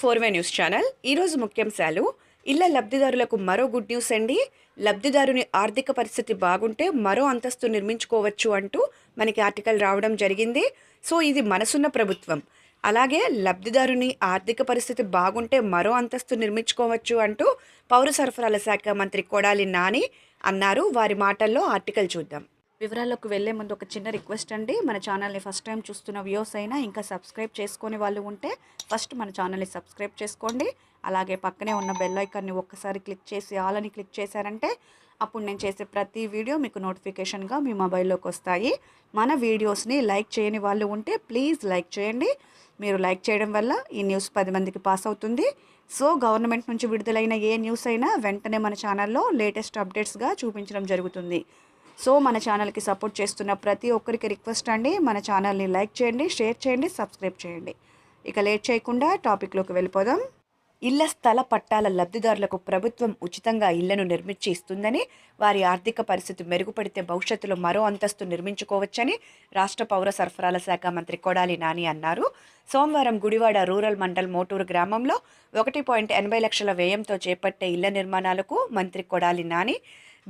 Four way news channel. ఈరోజు ముఖ్యాంశాలు. ఇళ్ళ లబ్ధిదారులకు మరో గుడ్ న్యూస్ అండి. లబ్ధిదారుని ఆర్థిక పరిస్థితి బాగుంటే మరో అంతస్తు నిర్మించుకోవచ్చు అంటూ మనకి ఆర్టికల్ రావడం జరిగింది. సో ఇది మనసున్న ప్రభుత్వం. అలాగే లబ్ధిదారుని ఆర్థిక పరిస్థితి బాగుంటే మరో అంతస్తు నిర్మించుకోవచ్చు అంటూ పౌర సరఫరాల శాఖ మంత్రి కొడాలి నాని అన్నారు. వారి మాటల్లో ఆర్టికల్ చూద్దాం. వివరాల్లోకి వెళ్ళే ముందు ఒక చిన్న రిక్వెస్ట్ అండి. మన ఛానల్ని ఫస్ట్ టైం చూస్తున్న వ్యూస్ అయినా ఇంకా సబ్స్క్రైబ్ చేసుకునే వాళ్ళు ఉంటే ఫస్ట్ మన ఛానల్ని సబ్స్క్రైబ్ చేసుకోండి. అలాగే పక్కనే ఉన్న బెల్ ఐకాన్ని ఒక్కసారి క్లిక్ చేసి ఆల్ అని క్లిక్ చేశారంటే అప్పుడు నేను చేసే ప్రతి వీడియో మీకు నోటిఫికేషన్గా మీ మొబైల్లోకి వస్తాయి. మన వీడియోస్ని లైక్ చేయని వాళ్ళు ఉంటే ప్లీజ్ లైక్ చేయండి. మీరు లైక్ చేయడం వల్ల ఈ న్యూస్ పది మందికి పాస్ అవుతుంది. సో గవర్నమెంట్ నుంచి విడుదలైన ఏ న్యూస్ అయినా వెంటనే మన ఛానల్లో లేటెస్ట్ అప్డేట్స్గా చూపించడం జరుగుతుంది. సో మన ఛానల్కి సపోర్ట్ చేస్తున్న ప్రతి ఒక్కరికి రిక్వెస్ట్ అండి. మన ఛానల్ని లైక్ చేయండి షేర్ చేయండి సబ్స్క్రైబ్ చేయండి. ఇక లేట్ చేయకుండా టాపిక్లోకి వెళ్ళిపోదాం. ఇళ్ళ స్థల పట్టాల లబ్ధిదారులకు ప్రభుత్వం ఉచితంగా ఇళ్ళను నిర్మించి ఇస్తుందని వారి ఆర్థిక పరిస్థితి మెరుగుపడితే భవిష్యత్తులో మరో అంతస్తు నిర్మించుకోవచ్చని రాష్ట్ర పౌర సరఫరాల శాఖ మంత్రి కొడాలి నాని అన్నారు. సోమవారం గుడివాడ రూరల్ మండల్ మోటూరు గ్రామంలో ఒకటి పాయింట్ ఎనభై లక్షల వ్యయంతో చేపట్టే ఇళ్ళ నిర్మాణాలకు మంత్రి కొడాలి నాని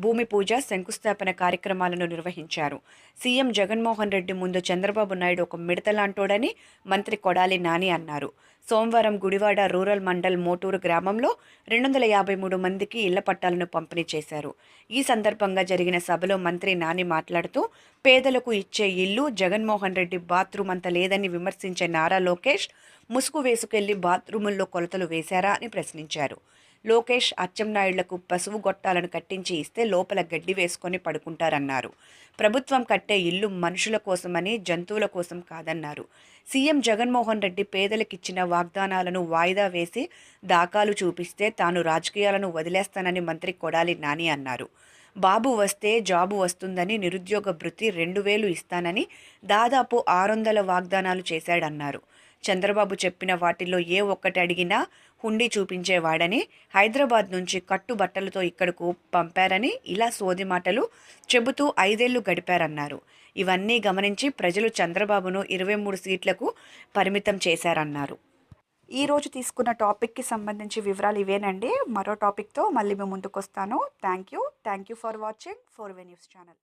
భూమి పూజ శంకుస్థాపన కార్యక్రమాలను నిర్వహించారు. సీఎం జగన్మోహన్ రెడ్డి ముందు చంద్రబాబు నాయుడు ఒక మిడతలాంటోడని మంత్రి కొడాలి నాని అన్నారు. సోమవారం గుడివాడ రూరల్ మండల్ మోటూరు గ్రామంలో రెండు వందల యాభై మూడు మందికి ఇళ్ళ పట్టాలను పంపిణీ చేశారు. ఈ సందర్భంగా జరిగిన సభలో మంత్రి నాని మాట్లాడుతూ పేదలకు ఇచ్చే ఇల్లు జగన్మోహన్ రెడ్డి బాత్రూమ్ అంత లేదని విమర్శించే నారా లోకేష్ ముసుగు వేసుకెళ్ళి బాత్రూముల్లో కొలతలు వేశారా అని ప్రశ్నించారు. లోకేష్ అచ్చెన్నాయుళ్ళకు పసుపు గొట్టాలను కట్టించి ఇస్తే లోపల గడ్డి వేసుకొని పడుకుంటారన్నారు. ప్రభుత్వం కట్టే ఇల్లు మనుషుల కోసమని జంతువుల కోసం కాదన్నారు. సీఎం జగన్మోహన్ రెడ్డి పేదలకిచ్చిన వాగ్దానాలను వాయిదా వేసి దాఖాలు చూపిస్తే తాను రాజకీయాలను వదిలేస్తానని మంత్రి కొడాలి నాని అన్నారు. బాబు వస్తే జాబు వస్తుందని నిరుద్యోగ భృతి రెండు వేలు ఇస్తానని దాదాపు ఆరు వందల వాగ్దానాలు చేశాడన్నారు. చంద్రబాబు చెప్పిన వాటిల్లో ఏ ఒక్కటి అడిగినా హుండీ చూపించేవాడని హైదరాబాద్ నుంచి కట్టుబట్టలతో ఇక్కడకు పంపారని ఇలా సోది మాటలు చెబుతూ ఐదేళ్ళు గడిపారన్నారు. ఇవన్నీ గమనించి ప్రజలు చంద్రబాబును ఇరవై మూడు సీట్లకు పరిమితం చేశారన్నారు. ఈ రోజు తీసుకున్న టాపిక్కి సంబంధించి వివరాలు ఇవేనండి. మరో టాపిక్తో మళ్ళీ మేము ముందుకు వస్తాను thank you thank you for watching. Four way news channel.